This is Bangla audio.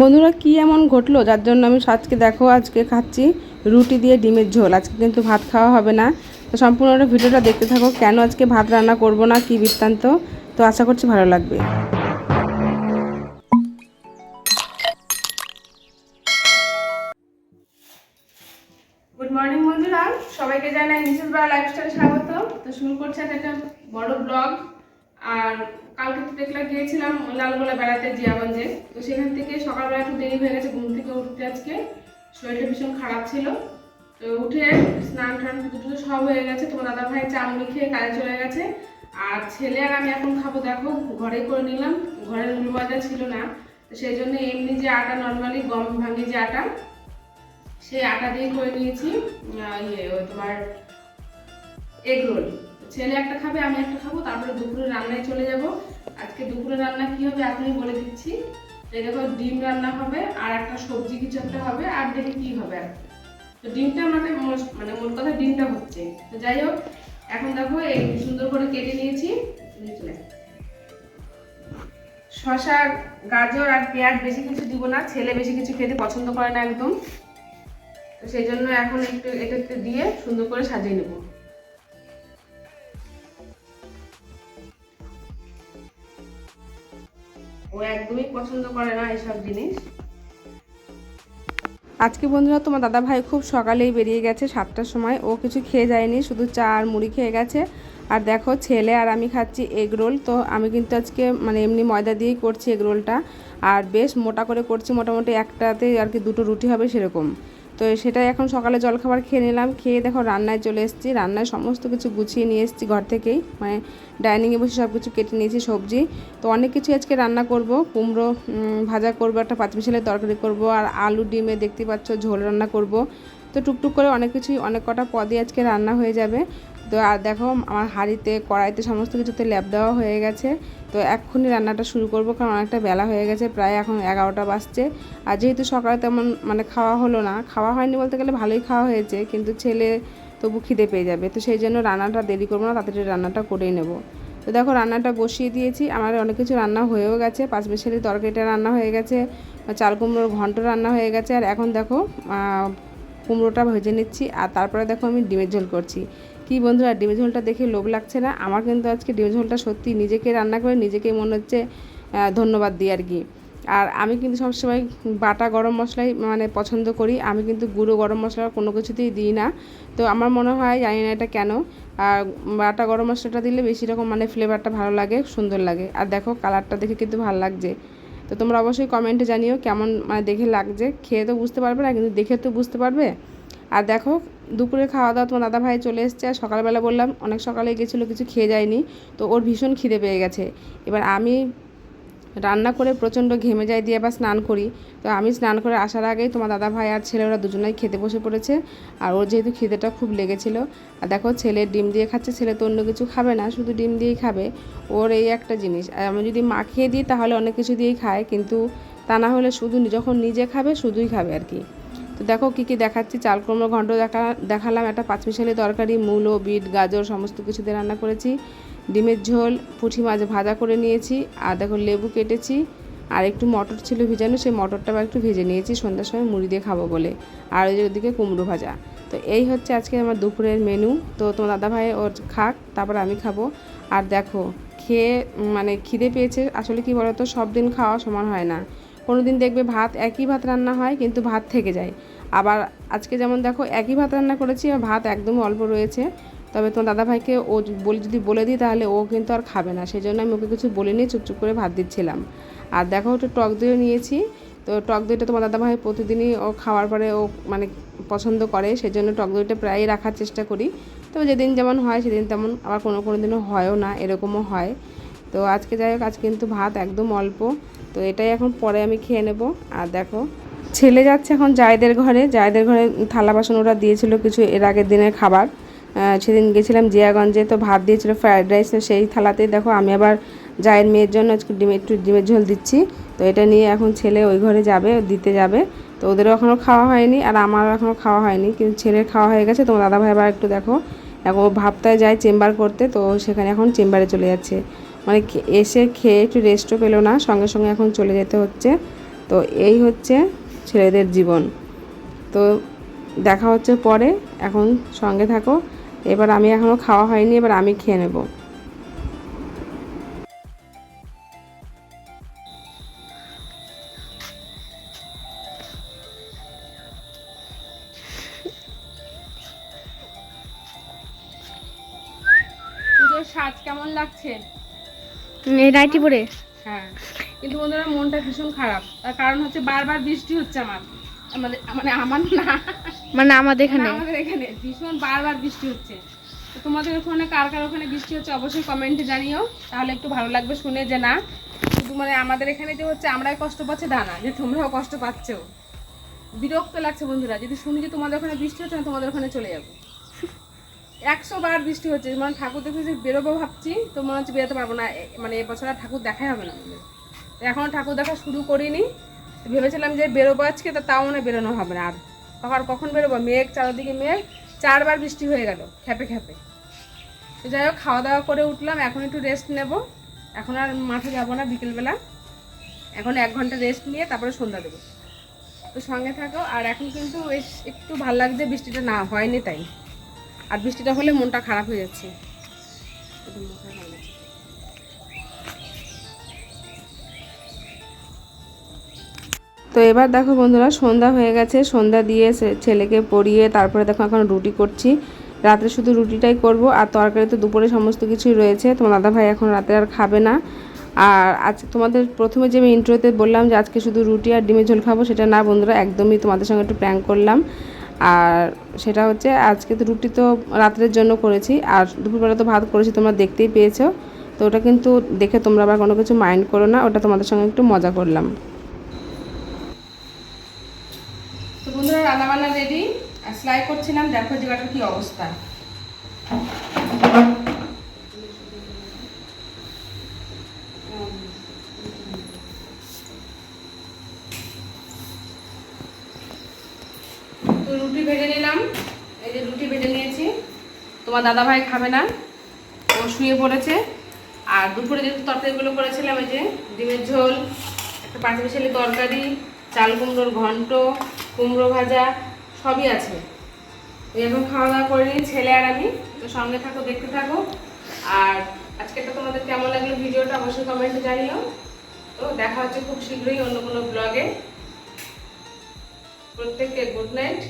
বন্ধুরা, কি এমন ঘটলো? যার জন্য আমি আজকে দেখো, আজকে খাচ্ছি রুটি দিয়ে ডিমের ঝোল। আজকে কিন্তু ভাত খাওয়া হবে না। তো সম্পূর্ণটা ভিডিওটা দেখতে থাকো, কেন আজকে ভাত রান্না করব না, কি বৃত্তান্ত? তো আশা করছি ভালো লাগবে। সবাইকে জানাই স্বাগত তো শুরু করছে একটা বড় ব্লগ আর কালকে তো দেখলা গিয়েছিলাম লালগোলা বেড়াতে জিয়াগঞ্জে। তো সেখান থেকে সকালবেলা একটু দেরি হয়ে গেছে, ঘুম থেকে উঠতে আজকে। শরীরটা ভীষণ খারাপ ছিল। তো উঠে স্নান টান টুজো সব হয়ে গেছে। তোমার দাদা ভাই চা মুড়ি খেয়ে কাজে চলে গেছে। আর ছেলে আর আমি এখন খাব, দেখো, ঘরেই করে নিলাম। ঘরের উলু ছিল না। তো সেই জন্য এমনি যে আটা, নর্মালি গম ভাঙে যে আটা, সেই আটা দিয়ে করে নিয়েছি। ইয়ে তোমার এগ রোল। ছেলে একটা খাবে, আমি একটা খাব, তারপরে দুপুরে রান্নায় চলে যাব। আজকে দুপুরে রান্না কি হবে এখনই বলে দিচ্ছি। এই দেখো, ডিম রান্না হবে, আর একটা সবজি কিছু একটা হবে, আর দেখি কি হবে তো ডিমটা মোট- মানে মোট কথা ডিমটা হচ্ছে। তো যাই হোক, এখন দেখো, এই সুন্দর করে কেটে নিয়েছি। শসা, গাজর আর পেঁয়াজ বেশি কিছু দিব না, ছেলে বেশি কিছু খেতে পছন্দ করে না একদম। তো সেই জন্য এখন একটু এটা একটু দিয়ে সুন্দর করে সাজিয়ে নেব। ও একদমই পছন্দ করে না এইসব জিনিস। আজকে বন্ধুরা তোমার দাদা ভাই খুব সকালেই বেরিয়ে গেছে সাতটার সময়। ও কিছু খেয়ে যায়নি, শুধু চা আর মুড়ি খেয়ে গেছে। আর দেখো, ছেলে আর আমি খাচ্ছি এগ রোল। তো আমি কিন্তু আজকে মানে এমনি ময়দা দিয়েই করছি এগ রোলটা। আর বেশ মোটা করে করছি, মোটামুটি একটাতে আর কি দুটো রুটি হবে সেরকম। তো সেটাই এখন সকালে জলখাবার খেয়ে নিলাম। খেয়ে দেখো রান্নায় চলে এসেছি। রান্নায় সমস্ত কিছু গুছিয়ে নিয়ে এসেছি ঘর থেকেই। মানে ডাইনিংয়ে বসে সব কিছু কেটে নিয়েছি সবজি। তো অনেক কিছু আজকে রান্না করব। কুমড়ো ভাজা করব, একটা পাঁচমিশালের তরকারি করব, আর আলু, ডিমে দেখতে পাচ্ছ ঝোল রান্না করব। তো টুকটুক করে অনেক কিছুই, অনেক কটা পদই আজকে রান্না হয়ে যাবে। তো আর দেখো, আমার হাঁড়িতে, কড়াইতে সমস্ত কিছুতে ল্যাপ দেওয়া হয়ে গেছে। তো এক্ষুনি রান্নাটা শুরু করব, কারণ অনেকটা বেলা হয়ে গেছে, প্রায় এখন এগারোটা বাজছে। আর যেহেতু সকালে তেমন মানে খাওয়া হলো না, খাওয়া হয়নি বলতে গেলে ভালোই খাওয়া হয়েছে, কিন্তু ছেলে তবু খিদে পেয়ে যাবে। তো সেই জন্য রান্নাটা দেরি করব না, তাড়াতাড়ি রান্নাটা করেই নেব। তো দেখো রান্নাটা বসিয়ে দিয়েছি, আমার অনেক কিছু রান্না হয়েও গেছে পাঁচ মিশালি তরকারিটা রান্না হয়ে গেছে, চাল কুমড়োর ঘন্ট রান্না হয়ে গেছে, আর এখন দেখো কুমড়োটা ভেজে নিচ্ছি, আর তারপরে দেখো আমি ডিমের ঝোল করছি। কি বন্ধুরা, ডিমের ঝোলটা দেখে লোভ লাগছে না? আমার কিন্তু আজকে ডিমের ঝোলটা সত্যি নিজেকে রান্না করে নিজেকেই মনে হচ্ছে ধন্যবাদ দিই আর কি। আর আমি কিন্তু সবসময় বাটা গরম মশলাই মানে পছন্দ করি। আমি কিন্তু গুঁড়ো গরম মশলা কোনো কিছুতেই দিই না। তো আমার মনে হয়, জানি না এটা কেন। আর বাটা গরম মশলাটা দিলে বেশি রকম মানে ফ্লেভারটা ভালো লাগে, সুন্দর লাগে। আর দেখো কালারটা দেখে কিন্তু ভালো লাগছে। তো তোমরা অবশ্যই কমেন্টে জানিও কেমন মানে দেখে লাগছে। খেয়ে তো বুঝতে পারবে না, কিন্তু দেখে তো বুঝতে পারবে। আর দেখো দুপুরে খাওয়া দাওয়া তোমার দাদা ভাই চলে এসছে, আর সকালবেলা বললাম, অনেক সকালে গেছিল, কিছু খেয়ে যায়নি, তো ওর ভীষণ খিদে পেয়ে গেছে। এবার আমি রান্না করে প্রচণ্ড ঘেমে যাই দিয়ে আবার স্নান করি। তো আমি স্নান করে আসার আগেই তোমার দাদা ভাই আর ছেলে ওরা দুজনেই খেতে বসে পড়েছে, আর ওর যেহেতু খিদেটা খুব লেগেছিল, আর দেখো ছেলে ডিম দিয়ে খাচ্ছে, ছেলে তো অন্য কিছু খাবে না, শুধু ডিম দিয়েই খাবে। ওর এই একটা জিনিস, আর আমি যদি মাখিয়ে দিই তাহলে অনেক কিছু দিয়েই খায়, কিন্তু তা না হলে শুধু যখন নিজে খাবে শুধুই খাবে আর কি। তো দেখো কী কী দেখাচ্ছি। চাল ঘন্ট দেখা, দেখালাম। একটা পাঁচমিশালি তরকারি, মূলো, বিট, গাজর সমস্ত কিছু দিয়ে রান্না করেছি। ডিমের ঝোল, পুঁটি মাছ ভাজা করে নিয়েছি। আর দেখো লেবু কেটেছি। আর একটু মটর ছিল ভিজানো, সেই মটরটা একটু ভেজে নিয়েছি। সন্ধ্যার সময় মুড়ি দিয়ে খাব বলে। আর ওই ওদিকে কুমড়ো ভাজা। তো এই হচ্ছে আজকে আমার দুপুরের মেনু তো তোমার দাদাভাই ওর খাক, তারপর আমি খাব। আর দেখো, খেয়ে মানে খিদে পেয়েছে। আসলে কি বলতো, সব দিন খাওয়া সমান হয় না। কোনো দিন দেখবে ভাত, একই ভাত রান্না হয়, কিন্তু ভাত থেকে যায়। আবার আজকে যেমন দেখো, একই ভাত রান্না করেছি আর ভাত একদমই অল্প রয়েছে। তবে তোমার দাদাভাইকে ও বলে, যদি বলে দিই, তাহলে ও কিন্তু আর খাবে না। সেই জন্য আমি ওকে কিছু বলে নিয়ে চুপচুপ করে ভাত দিচ্ছিলাম। আর দেখো, একটু টক দইও নিয়েছি। তো টক দইটা তোমার দাদাভাই প্রতিদিনই ও খাওয়ার পরে ও মানে পছন্দ করে। সেই জন্য টক দইটা প্রায়ই রাখার চেষ্টা করি। তবে যেদিন যেমন হয়, সেদিন তেমন আবার কোনো কোনো দিনও হয়ও না, এরকমও হয়। তো আজকে যাই হোক, আজ কিন্তু ভাত একদম অল্প। তো এটাই এখন পরে আমি খেয়ে নেব। আর দেখো, ছেলে যাচ্ছে এখন জায়দের ঘরে। জায়দের ঘরে থালা বাসন ওরা দিয়েছিল কিছু এর আগের দিনের খাবার। সেদিন গেছিলাম জিয়াগঞ্জে, তো ভাত দিয়েছিল ফ্রায়েড রাইস। সেই থালাতেই দেখো আমি আবার জায়ের মেয়ের জন্য আজকে ডিমের একটু ডিমের ঝোল দিচ্ছি। তো এটা নিয়ে এখন ছেলে ওই ঘরে যাবে, দিতে যাবে। তো ওদেরও এখনও খাওয়া হয়নি আর আমারও এখনও খাওয়া হয়নি। কিন্তু ছেলের খাওয়া হয়ে গেছে। তোমার দাদাভাই আবার একটু দেখো এখন ভাবতায় যায় চেম্বার করতে। তো সেখানে এখন চেম্বারে চলে যাচ্ছে। মানে এসে খেয়ে একটু রেস্টও পেল না, সঙ্গে সঙ্গে এখন চলে যেতে হচ্ছে। তো এই হচ্ছে ছেলেদের জীবন। তো দেখা হচ্ছে পরে, এখন সঙ্গে থাকো। এবার আমি এখনও খাওয়া হয়নি, এবার আমি খেয়ে নেব। সাজ কেমন লাগছে? নাইটি পরে? হ্যাঁ। কিন্তু বন্ধুরা মনটা ভীষণ খারাপ। তার কারণ হচ্ছে বারবার বৃষ্টি হচ্ছে আমার। আমাদের মানে আমার না। মানে আমাদের এখানে? আমাদের এখানে। ভীষণ বারবার বৃষ্টি হচ্ছে। তো তোমাদের ওখানে কার কার ওখানে বৃষ্টি হচ্ছে অবশ্যই কমেন্টে জানিও। তাহলে একটু ভালো লাগবে শুনে যে না শুধু মানে আমাদের এখানে যে হচ্ছে আমরাই কষ্ট পাচ্ছে দানা যে তোমরাও কষ্ট পাচ্ছো। বিরক্ত লাগছে বন্ধুরা। যদি শুনি যে তোমাদের ওখানে বৃষ্টি হচ্ছে না তোমাদের ওখানে চলে যাব। একশো বার বৃষ্টি হচ্ছে। মানে ঠাকুর দেখে যে বেরোবো ভাবছি, তো মনে হচ্ছে বেরোতে পারব না। মানে এবছর আর ঠাকুর দেখাই হবে না তো এখনও ঠাকুর দেখা শুরু করিনি। ভেবেছিলাম যে বেরোবো আজকে, তো তাও হয় বেরোনো হবে না। আর কখন কখন বেরোবো? মেঘ, চারদিকে মেঘ, চারবার বৃষ্টি হয়ে গেল খেপে খেপে তো যাই হোক, খাওয়া দাওয়া করে উঠলাম, এখন একটু রেস্ট নেব। এখন আর মাঠে যাব না বিকেলবেলা। এখন এক ঘণ্টা রেস্ট নিয়ে তারপরে সন্ধ্যা দেবো। তো সঙ্গে থাকো। আর এখন কিন্তু একটু ভালো লাগছে, বৃষ্টিটা না হয়নি তাই। আর বৃষ্টিটা হলে মনটা খারাপ হয়ে যাচ্ছে। তো এবার দেখো বন্ধুরা, সন্ধ্যা হয়ে গেছে। সন্ধ্যা দিয়ে ছেলেকে পড়িয়ে তারপরে দেখো এখন রুটি করছি। রাতে শুধু রুটিটাই করব আর তরকারি তো দুপুরে সমস্ত কিছুই রয়েছে। তোমার দাদা ভাই এখন রাতে আর খাবে না। আর আজ তোমাদের প্রথমে যে আমি ইন্ট্রোতে বললাম যে আজকে শুধু রুটি আর ডিমের ঝোল খাব, সেটা না বন্ধুরা, একদমই তোমাদের সঙ্গে একটু প্র্যাঙ্ক করলাম। আর সেটা হচ্ছে আজকে তো রুটি তো রাত্রের জন্য করেছি, আর দুপুরবেলা তো ভাত করেছি, তোমরা দেখতেই পেয়েছ। তো ওটা কিন্তু দেখে তোমরা আবার কোনো কিছু মাইন্ড করো না, ওটা তোমাদের সঙ্গে একটু মজা করলাম। তো বন্ধুরা, রান্নাবান্না রেডি আর সেলাই করছিলাম, দেখো জায়গাটার কি অবস্থা। রুটি ভেজে নিলাম। এই যে রুটি ভেজে নিয়েছি। তোমার দাদা ভাই খাবে না, ও শুয়ে পড়েছে। আর দুপুরে যেহেতু তরকারিগুলো করেছিলাম, এই যে ডিমের ঝোল, একটা পাঁচমিশালি তরকারি, চাল কুমড়োর ঘন্ট, কুমড়ো ভাজা, সবই আছে। এখন খাওয়া দাওয়া করে নিই, ছেলে আর আমি। তো সঙ্গে থাকো, দেখতে থাকো। আর আজকেটা তোমাদের কেমন লাগল ভিডিওটা অবশ্যই কমেন্টে জানিও। তো দেখা হচ্ছে খুব শীঘ্রই অন্য কোনো ব্লগে প্রত্যেককে গুড নাইট